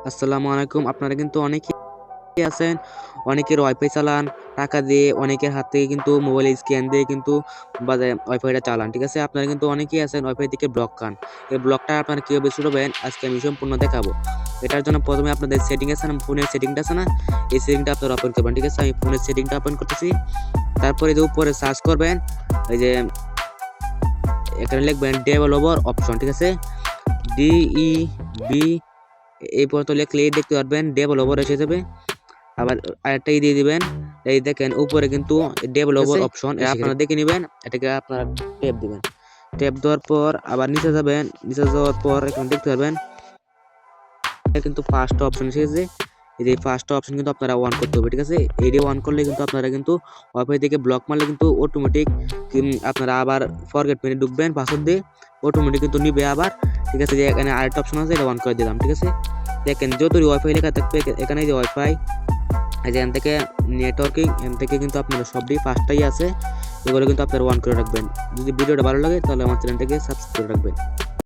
আসসালামু আলাইকুম। আপনারা কিন্তু অনেকেই আছেন, অনেকের ওয়াইফাই চালান, টাকা দিয়ে, অনেকের হাত থেকে কিন্তু মোবাইল স্ক্যান দিয়ে কিন্তু ওয়াইফাইটা চালান, ঠিক আছে? আপনারা কিন্তু অনেকেই আছেন ওয়াইফাই থেকে ব্লক খান। এই ব্লকটা আপনারা কীভাবে ছুটবেন আজকে আমি সম্পূর্ণ দেখাবো। এটার জন্য প্রথমে আপনাদের সেটিং আছে না ফোনের সেটিংটা আছে না? এই সেটিংটা আপনারা ওপেন করবেন, ঠিক আছে? আমি ফোনের সেটিংটা ওপেন করতেছি। তারপরে যে উপরে সার্চ করবেন, এই যে এখানে লিখবেন ডেভেলপার অপশন ঠিক আছে? ডিই বি এই পর্যন্ত লিখলে দেখতে পারবেন ডেভেলপার এসে যাবে। আবার আরেকটা দিয়ে দিবেন এই দেখেন উপরে কিন্তু ডেভেলপার অপশন আপনারা দেখে নেবেন এটাকে আপনারা ট্যাপ দিবেন। ট্যাপ দেওয়ার পর আবার নিচে যাবেন নিচে যাওয়ার পর এখানে দেখতে পারবেন এটা কিন্তু ফার্স্ট অপশন এসেছে এই যে ফার্স্ট অপশন কিন্তু আপনারা অন করতে হবে, ঠিক আছে? এইটা অন করলে কিন্তু আপনারা কিন্তু ওয়াইফাই থেকে ব্লক মারলে কিন্তু অটোমেটিক আপনারা আবার ফরগেট মেনে ঢুকবেন পাসওয়ার্ড দিয়ে অটোমেটিক কিন্তু নিবে আবার, ঠিক আছে? যে এখানে আরেকটা অপশন আছে, এটা অন করে দিলাম, ঠিক আছে? দেখেন, যতই ওয়াইফাই লেখা থাকবে এখানে যে ওয়াইফাই এখান থেকে নেটওয়ার্কিং এখান থেকে কিন্তু আপনারা সবই পাঁচটাই আছে, এগুলো কিন্তু আপনারা অন করে রাখবেন। যদি ভিডিওটা ভালো লাগে, তাহলে আমার চ্যানেলটাকে সাবস্ক্রাইব করে রাখবেন।